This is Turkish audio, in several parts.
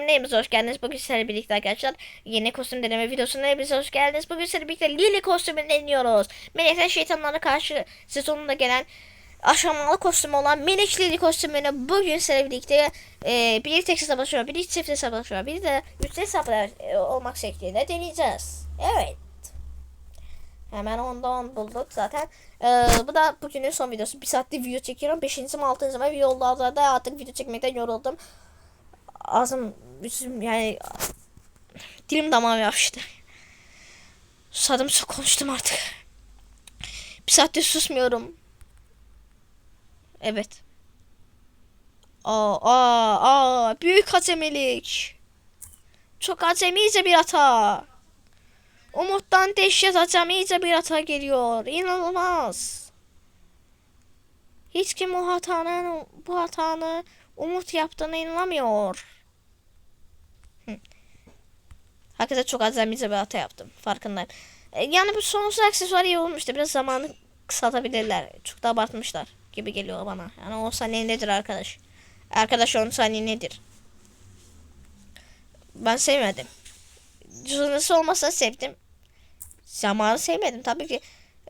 Hepinize hoş geldiniz. Bugün sizlerle birlikte arkadaşlar yeni kostüm deneme videosuna hepinize hoş geldiniz. Bugün sizlerle birlikte Lily kostümünü deniyoruz. Melekler şeytanlara karşı sezonunda gelen aşamalı kostüm olan Melek Lily kostümünü bugün sizlerle birlikte e, bir tek savaşıyor, bir çift savaşıyor, bir de üçlü hesaplar e, olmak şekliyle deneyeceğiz. Evet. Hemen ondan bulduk zaten. Ee, bu da bugünün son videosu. Bir saatte video çekiyorum. Beşinci mi altıncı mı videolarda da artık video çekmekten yoruldum. Ağzım bütün yani dilim damağım yapıştı. Susadım çok konuştum artık. Bir saattir susmuyorum. Evet. Aa, aa, aa, büyük hatemelik. Çok acemice bir hata. Umuttan dehşet acemice bir hata geliyor. İnanılmaz. Hiç kim o hatanın, bu hatanı Umut yaptığına inanamıyor. Hakikaten çok acemice bir hata yaptım. Farkındayım. E, yani bu sonsuz aksesuar iyi olmuştu. Biraz zamanı kısaltabilirler. Çok da abartmışlar gibi geliyor bana. Yani 10 saniye nedir arkadaş? Arkadaş 10 saniye nedir? Ben sevmedim. Cüzdanısı olmasa sevdim. Zamanı sevmedim. Tabii ki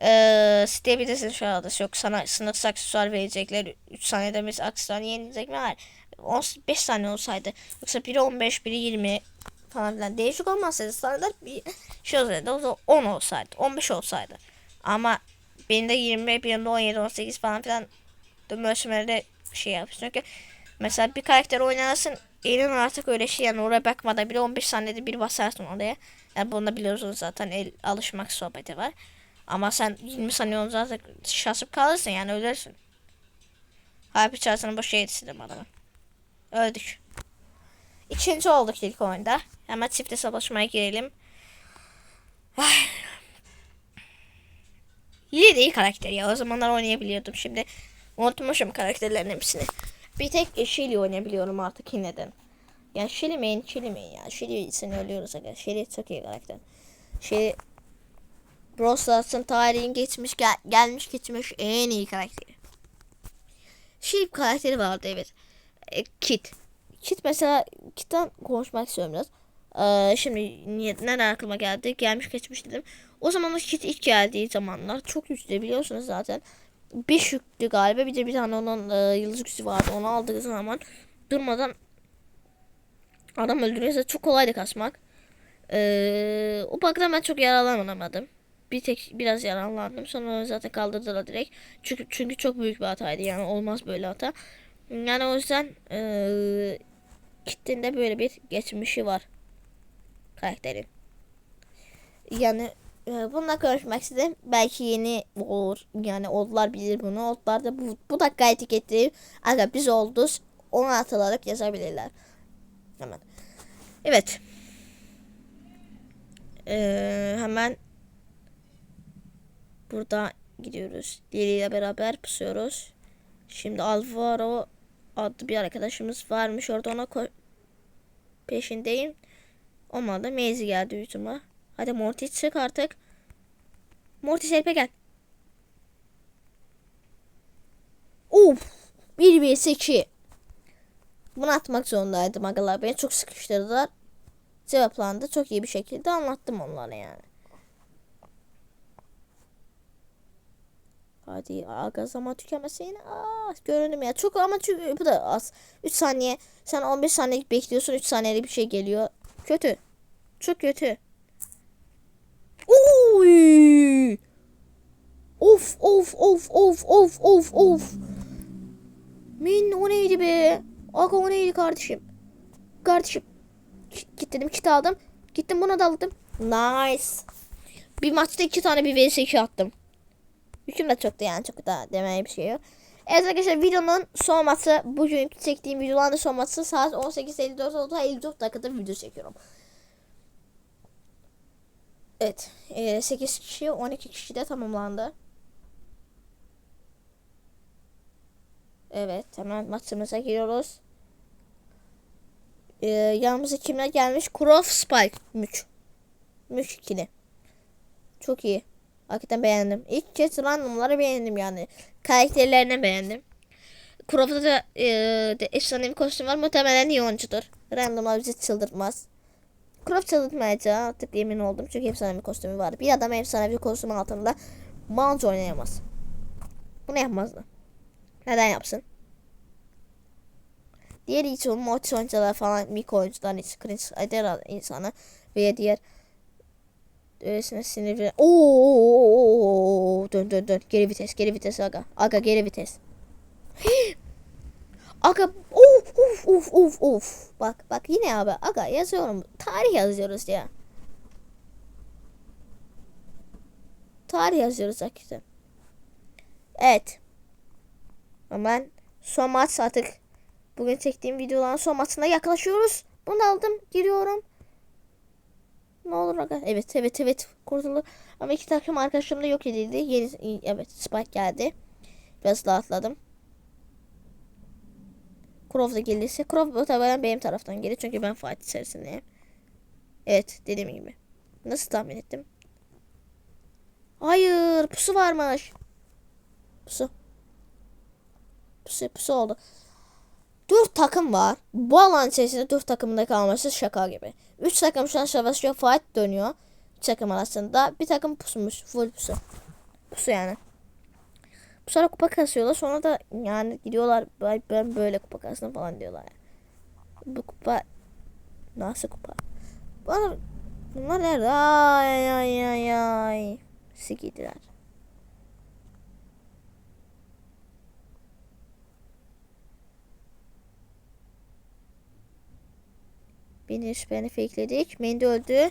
ee, isteyebilirsin şu anda. Yok sana sınırsız aksesuar verecekler. 3 saniyede bir aksesuar yenilecek mi? Hayır. 15 saniye olsaydı. Yoksa biri 15, biri 20 falan filan. Değişik olmasaydı standart bir şey olsaydı. O zaman 10 olsaydı. 15 olsaydı. Ama birinde 20, birinde 17, 18 falan filan dönme ölçümlerde şey yapıyorsun. Çünkü mesela bir karakter oynarsın elin artık öyle şey yani oraya bakmadan bile 15 saniyede bir basarsın oraya. Yani bunu da biliyorsunuz zaten el alışmak sohbeti var. Ama sen 20 saniye olunca zaten şaşıp kalırsın yani ölürsün. Harbi çarşını boşa yetiştirdim adamı. Öldük. İkinci olduk ilk oyunda. Hemen çifte savaşmaya girelim. Ay. Yine de iyi karakter ya. O zamanlar oynayabiliyordum. Şimdi unutmuşum karakterlerin hepsini. Bir tek Shelly oynayabiliyorum artık yineden. Yani Shelly main, Shelly main ya. Shelly'sini ölüyoruz aga. Shelly çok iyi karakter. Shelly Brawl tarihin geçmiş gel gelmiş geçmiş en iyi karakteri. Şey karakteri vardı evet. E, Kit. Kit mesela Kit'ten konuşmak istiyorum biraz. Ee, şimdi nereden aklıma geldi? Gelmiş geçmiş dedim. O zaman Kit ilk geldiği zamanlar çok güçlü biliyorsunuz zaten. Bir şüktü galiba. Bir de bir tane onun e, yıldız gücü vardı. Onu aldığı zaman durmadan adam öldürüyorsa çok kolaydı kasmak. Ee, o bakımdan ben çok yaralanamadım bir tek biraz yaralandım. Sonra zaten kaldırdılar direkt. Çünkü çünkü çok büyük bir hataydı. Yani olmaz böyle hata. Yani o yüzden ee, kitlinde böyle bir geçmişi var karakterin. Yani e, bununla konuşmak istedim. Belki yeni olur. Yani oldular bilir bunu. Oldular da bu, bu dakika etiketli. Aga biz olduk. Onu atılarak yazabilirler. Hemen. Evet. Ee, hemen Burada gidiyoruz. Lili ile beraber pusuyoruz. Şimdi Alvaro adlı bir arkadaşımız varmış. Orada ona peşindeyim. Olmadı. Mezi geldi yüzüme. Hadi Mortis çık artık. Mortis helpe gel. Uf. 1 vs 2. Bunu atmak zorundaydım agalar. Beni çok sıkıştırdılar. Cevaplandı. Çok iyi bir şekilde anlattım onlara yani. Hadi aga zaman tükenmesi yine. Aa, ya. Çok ama çünkü bu da az. 3 saniye. Sen 15 saniye bekliyorsun. 3 saniyede bir şey geliyor. Kötü. Çok kötü. Oy! Of of of of of of of. Min o neydi be? Aga o neydi kardeşim? Kardeşim. Git dedim kit aldım. Gittim buna da aldım. Nice. Bir maçta iki tane bir vs 2 attım. Yüküm de çoktu yani çok da demeye bir şey yok. Evet arkadaşlar videonun son maçı bugün çektiğim videoların son maçı saat 18.54 oldu. 54 dakikada video çekiyorum. Evet. E, 8 kişi 12 kişi de tamamlandı. Evet hemen maçımıza giriyoruz. E, yanımıza kimler gelmiş? Croft Spike. Mük. Mük ikili. Çok iyi. Hakikaten beğendim. İlk kez randomları beğendim yani. Karakterlerini beğendim. Croft'ta da e, de efsanevi kostüm var. Muhtemelen iyi oyuncudur. Randomlar bizi çıldırtmaz. Croft çıldırtmayacak artık emin oldum. Çünkü efsanevi kostümü var. Bir adam efsanevi kostüm altında mount oynayamaz. Bunu yapmazdı. Neden yapsın? Diğer hiç maç oyuncular falan mik oyuncular hiç cringe eder insanı veya diğer öylesine sinirli. Oo dön dön dön geri vites geri vites aga aga geri vites. aga of of of of of bak bak yine abi aga yazıyorum tarih yazıyoruz ya. Tarih yazıyoruz hakikaten. Evet. Hemen son maç artık Bugün çektiğim videoların son maçına yaklaşıyoruz. Bunu aldım. Giriyorum. Ne olur aga. Evet evet evet. Kurtuldu. Ama iki takım arkadaşım da yok edildi. Yeni evet Spike geldi. Biraz rahatladım. Croft da gelirse. Croft muhtemelen benim taraftan gelir. Çünkü ben Fatih serisindeyim. Evet dediğim gibi. Nasıl tahmin ettim? Hayır pusu varmış. Pusu. Pusu pusu oldu. Dört takım var. Bu alan içerisinde dört takımda kalması şaka gibi. Üç takım şu an savaşıyor. Fight dönüyor. Üç takım arasında. Bir takım pusmuş. Full pusu. Pusu yani. Sonra kupa kasıyorlar. Sonra da yani gidiyorlar. Ben, böyle kupa kasdım falan diyorlar. Bu kupa nasıl kupa? Bana, bunlar nerede? Ay ay ay ay. Sikidiler. Beni şüpheni fakeledik. Mendi öldü.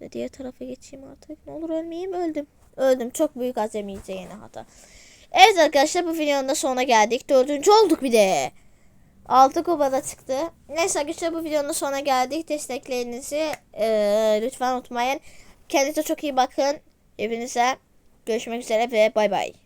Ve diğer tarafa geçeyim artık. Ne olur ölmeyeyim. Öldüm. Öldüm. Çok büyük azemiyice yine hata. Evet arkadaşlar bu videonun da sonuna geldik. Dördüncü olduk bir de. Altı kupada çıktı. Neyse arkadaşlar bu videonun da sonuna geldik. Desteklerinizi e, lütfen unutmayın. Kendinize çok iyi bakın. Hepinize görüşmek üzere ve bay bay.